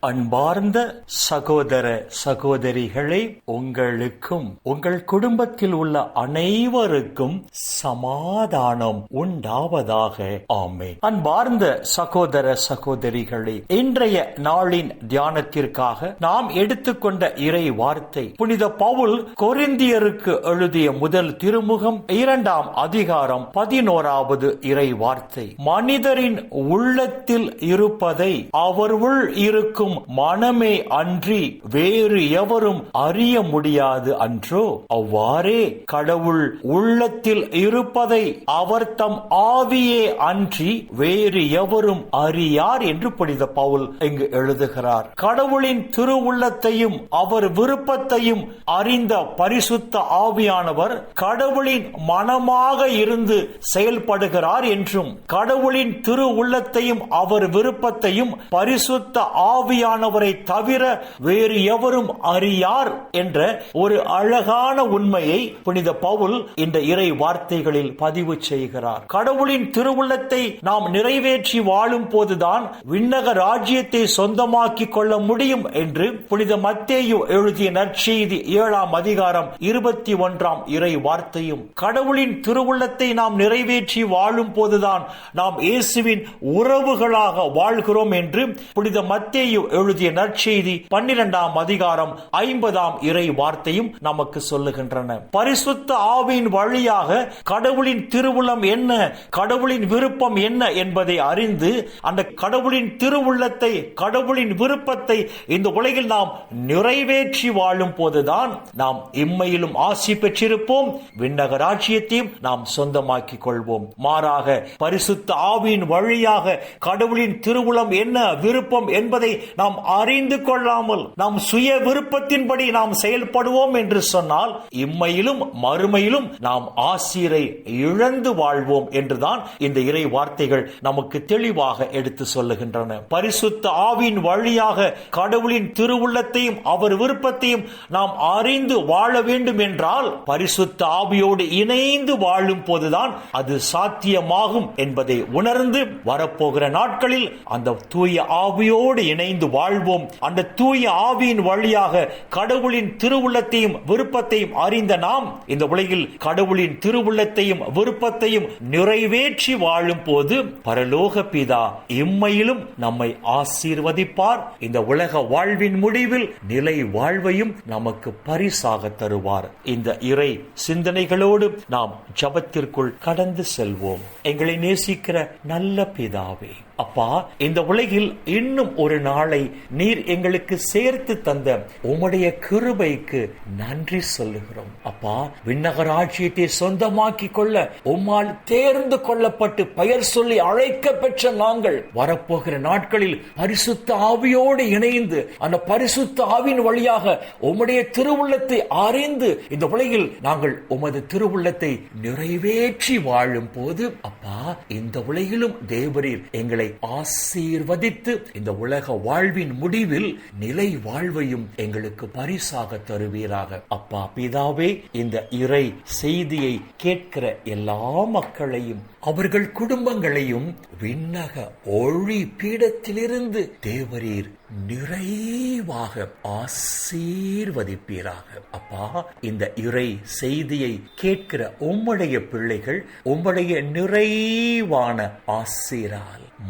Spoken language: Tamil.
அன்பார்ந்த சகோதர சகோதரிகளை உங்களுக்கும் உங்கள் குடும்பத்தில் உள்ள அனைவருக்கும் சமாதானம் உண்டாவதாக. ஆமே அன்பார்ந்த சகோதர சகோதரிகளே இன்றைய நாளின் தியானத்திற்காக நாம் எடுத்துக்கொண்ட இறை வார்த்தை புனித பவுல் கொரிந்தியருக்கு எழுதிய முதல் திருமுகம் இரண்டாம் அதிகாரம் பதினோராவது இறை வார்த்தை. மனிதரின் உள்ளத்தில் இருப்பதை அவர் உள் இருக்கும் மனமே அன்றி வேறு எவரும் அறிய முடியாது அன்றோ அவ்வாறே கடவுள் உள்ளத்தில் இருப்பதை அவர் தம் ஆவியே அன்றி வேறு எவரும் அறியார் என்று புனித பவுல் இங்கு எழுதுகிறார். கடவுளின் திருவுள்ளத்தையும் அவர் விருப்பத்தையும் அறிந்த பரிசுத்த ஆவியானவர் கடவுளின் மனமாக இருந்து செயல்படுகிறார் என்றும் கடவுளின் திரு உள்ளத்தையும் அவர் விருப்பத்தையும் பரிசுத்த ஆவி ஆவியானவரை தவிர வேறு எவரும் அறியார் என்ற ஒரு அழகான உண்மையை புனித பவுல் இந்த இறை வார்த்தைகளில் பதிவு செய்கிறார். கடவுளின் திருவுள்ளத்தை நாம் நிறைவேற்றி வாழும் போதுதான் விண்ணக ராஜ்யத்தை சொந்தமாக்கிக் கொள்ள முடியும் என்று புனித மத்தேயு எழுதிய நற்செய்தி ஏழாம் அதிகாரம் இருபத்தி ஒன்றாம் இறை வார்த்தையும் கடவுளின் திருவுள்ளத்தை நாம் நிறைவேற்றி வாழும் போதுதான் நாம் இயேசுவின் உறவுகளாக வாழ்கிறோம் என்று புனித மத்தேயு எழுதிய நற்செய்தி பன்னிரெண்டாம் அதிகாரம் ஐம்பதாம் இறை வார்த்தையும் நமக்கு சொல்லுகின்றன. பரிசுத்த ஆவியின் வழியாக கடவுளின் திருவுளம் என்ன கடவுளின் விருப்பம் என்ன என்பதை அறிந்து அந்த கடவுளின் திருவுள்ளத்தை கடவுளின் விருப்பத்தை இந்த உலகில் நாம் நிறைவேற்றி வாழும் போதுதான் நாம் இம்மையிலும் ஆசி பெற்றிருப்போம் விண்ணக ராஜ்யத்தையும் நாம் சொந்தமாக்கிக் கொள்வோம். மாறாக பரிசுத்த ஆவியின் வழியாக கடவுளின் திருவுளம் என்ன விருப்பம் என்பதை நாம் அறிந்து கொள்ளாமல் நாம் சுய விருப்பத்தின்படி நாம் செயல்படுவோம் என்று சொன்னால் இம்மையிலும் மறுமையிலும் நாம் ஆசிரை இழந்து வாழ்வோம் என்றுதான் இந்த இறை வார்த்தைகள் நமக்கு தெளிவாக எடுத்து சொல்லுகின்றன. பரிசுத்த ஆவின் வழியாக கடவுளின் திருவுள்ளத்தையும் அவர் விருப்பத்தையும் நாம் அறிந்து வாழ வேண்டும் என்றால் பரிசுத்த ஆவியோடு இணைந்து வாழும் போதுதான் அது சாத்தியமாகும் என்பதை உணர்ந்து வரப்போகிற நாட்களில் அந்த தூய ஆவியோடு இணைந்து வாழ்வோம். அந்த தூய ஆவியின் வழியாக கடவுளின் திருவுள்ளத்தையும் விருப்பத்தையும் அறிந்த நாம் இந்த உலகில் கடவுளின் திருவுள்ளத்தையும் விருப்பத்தையும் நிறைவேற்றி வாழும் போது பரலோக பிதா இம்மையிலும் நம்மை ஆசீர்வதிப்பார். இந்த உலக வாழ்வின் முடிவில் நிலை வாழ்வையும் நமக்கு பரிசாக தருவார். இந்த இறை சிந்தனைகளோடு நாம் ஜபத்திற்குள் கடந்து செல்வோம். எங்களை நேசிக்கிற நல்ல பிதாவே அப்பா இந்த உலகில் இன்னும் ஒரு நாளை நீர் எங்களுக்கு சேர்த்து தந்த உம்முடைய கிருபைக்கு நன்றி சொல்லுகிறோம். அப்பா விண்ணகராட்சியத்தை சொந்தமாக்கி கொள்ள உம்மால் தேர்ந்து கொள்ளப்பட்டு பெயர் சொல்லி அழைக்க பெற்ற நாங்கள் வரப்போகிற நாட்களில் பரிசுத்த ஆவியோடு இணைந்து அந்த பரிசுத்த ஆவின் வழியாக உம்முடைய திருவுள்ளத்தை அறிந்து இந்த உலகில் நாங்கள் உமது திருவுள்ளத்தை நிறைவேற்றி வாழும் போது அப்பா இந்த உலகிலும் தேவரீர் எங்களை ஆசீர்வதித்து இந்த உலக வாழ்வின் முடிவில் நிலை வாழ்வையும் எங்களுக்கு பரிசாக தருவீராக. அப்பா பிதாவே இந்த இறை செய்தியை கேட்கிற எல்லா மக்களையும் அவர்கள் குடும்பங்களையும் விண்ணக ஒழி பீடத்திலிருந்து தேவரீர் நிறைவாக ஆசீர்வதிப்பீராக. அப்பா இந்த இறை செய்தியை கேட்கிற உம்முடைய பிள்ளைகள் உம்முடைய நிறைவான ஆசீரால்